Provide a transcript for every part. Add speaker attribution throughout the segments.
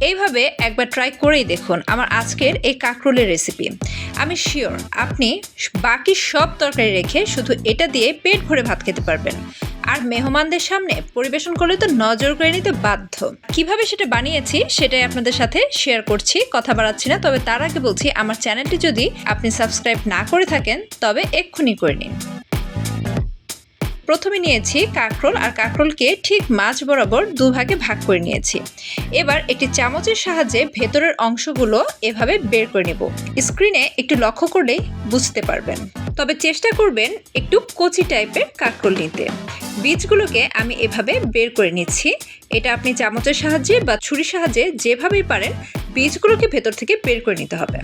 Speaker 1: এইভাবে একবার ট্রাই করেই দেখুন আমার আজকের এই কাঁকরোলের রেসিপি আমি শিওর আপনি বাকি সব তরকারি রেখে শুধু এটা দিয়ে পেট ভরে ভাত খেতে পারবেন। আর মেহমানদের সামনে পরিবেশন করলে তো নজর করে নিতে বাধ্য। কীভাবে সেটা বানিয়েছি সেটাই আপনাদের সাথে শেয়ার করছি, কথা বাড়াচ্ছি না। তবে তার আগে বলছি, আমার চ্যানেলটি যদি আপনি সাবস্ক্রাইব না করে থাকেন, তবে এক্ষুনি করে নিন। প্রথমে নিয়েছি কাঁকরোল আর কাঁকরোলকে ঠিক মাছ বরাবর দুভাগে ভাগ করে নিয়েছি। এবার একটি চামচের সাহায্যে ভেতরের অংশগুলো এভাবে বের করে নেব। স্ক্রিনে একটু লক্ষ্য করলেই বুঝতে পারবেন। তবে চেষ্টা করবেন একটু কচি টাইপের কাঁকরোল নিতে। বীজগুলোকে আমি এভাবে বের করে নিচ্ছি। এটা আপনি চামচের সাহায্যে বা ছুরির সাহায্যে যেভাবেই পারেন, বীজগুলোকে ভেতর থেকে বের করে নিতে হবে।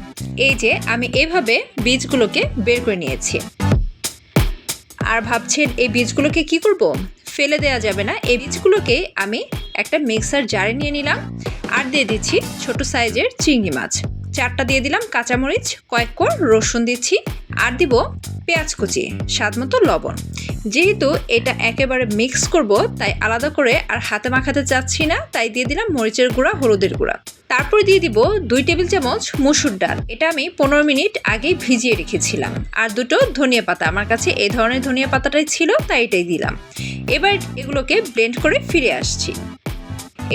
Speaker 1: এই যে আমি এভাবে বীজগুলোকে বের করে নিয়েছি। আর ভাবছেন এই বীজগুলোকে কি করব? ফেলে দেয়া যাবে না। এই বীজগুলোকে আমি একটা মিক্সার জারে নিয়ে নিলাম আর দিয়ে দিচ্ছি ছোট সাইজের চিংড়ি মাছ। চারটা দিয়ে দিলাম, কাঁচামরিচ, কয়েক কোর রসুন দিচ্ছি আর দিব পেঁয়াজ কুচি, স্বাদ মতো লবণ। যেহেতু এটা একেবারে মিক্স করব, তাই আলাদা করে আর হাতে মাখাতে চাচ্ছি না, তাই দিয়ে দিলাম মরিচের গুঁড়া, হলুদের গুঁড়া। তারপর দিয়ে দিব দুই টেবিল চামচ মুসুর ডাল। এটা আমি পনেরো মিনিট আগেই ভিজিয়ে রেখেছিলাম। আর দুটো ধনিয়া পাতা, আমার কাছে এই ধরনের ধনিয়া পাতাটাই ছিল, তাই এটাই দিলাম। এবার এগুলোকে ব্লেন্ড করে ফিরে আসছি।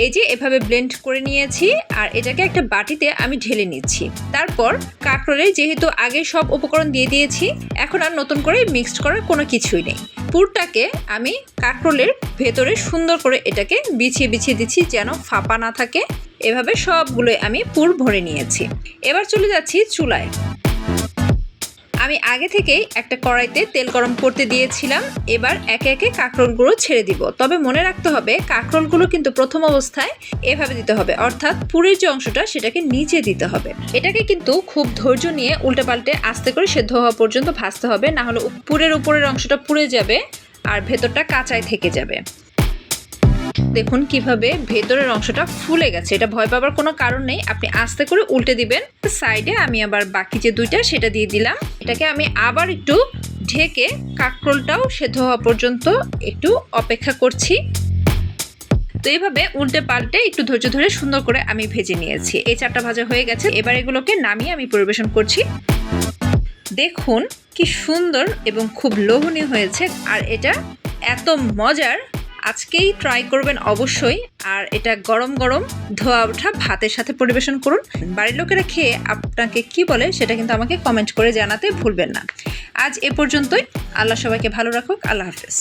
Speaker 1: এই যে এভাবে ব্লেন্ড করে নিয়েছি, আর এটাকে একটা বাটিতে আমি ঢেলে নিচ্ছি। তারপর কাঁকরোলে যেহেতু আগে সব উপকরণ দিয়ে দিয়েছি, এখন আর নতুন করে মিক্সড করার কোনো কিছুই নেই। পুরটাকে আমি কাঁকরোলের ভেতরে সুন্দর করে এটাকে বিছিয়ে বিছিয়ে দিচ্ছি যেন ফাঁপা না থাকে। এভাবে সবগুলোই আমি পুর ভরে নিয়েছি। এবার চলে যাচ্ছি চুলায়। আমি আগে থেকেই একটা কড়াইতে তেল গরম করতে দিয়েছিলাম। এবার একে একে কাঁকরোলগুলো ছেড়ে দিব। তবে মনে রাখতে হবে, কাঁকরোলগুলো কিন্তু প্রথম অবস্থায় এভাবে দিতে হবে। অর্থাৎ পুরের যে অংশটা, সেটাকে নিচে দিতে হবে। এটাকে কিন্তু খুব ধৈর্য নিয়ে উল্টে পাল্টে আস্তে করে সেদ্ধ হওয়া পর্যন্ত ভাজতে হবে। না হলে পুরের উপরের অংশটা পুড়ে যাবে আর ভেতরটা কাঁচায় থেকে যাবে। দেখুন কীভাবে ভেতরের অংশটা ফুলে গেছে। এটা ভয় পাবার কোনো কারণ নেই। আপনি আস্তে করে উল্টে দিবেন। সাইডে আমি আবার বাকি যে দুইটা, সেটা দিয়ে দিলাম। এটাকে আমি আবার একটু ঢেকে কাঁকরোলটাও সেদ্ধ হওয়া পর্যন্ত একটু অপেক্ষা করছি। তো এইভাবে উল্টে পাল্টে একটু ধৈর্য ধরে সুন্দর করে আমি ভেজে নিয়েছি। এই চারটা ভাজা হয়ে গেছে। এবার এগুলোকে নামিয়ে আমি পরিবেশন করছি। দেখুন কি সুন্দর এবং খুব লোভনীয় হয়েছে। আর এটা এত মজার আজকেই ট্রাই করবেন অবশ্যই। আর এটা গরম গরম ধোয়া ওঠা ভাতের সাথে পরিবেশন করুন। বাড়ির লোকেরা খেয়ে আপনাকে কি বলে সেটা কিন্তু আমাকে কমেন্ট করে জানাতে ভুলবেন না। আজ এ পর্যন্তই। আল্লাহ সবাইকে ভালো রাখুক। আল্লাহ হাফেজ।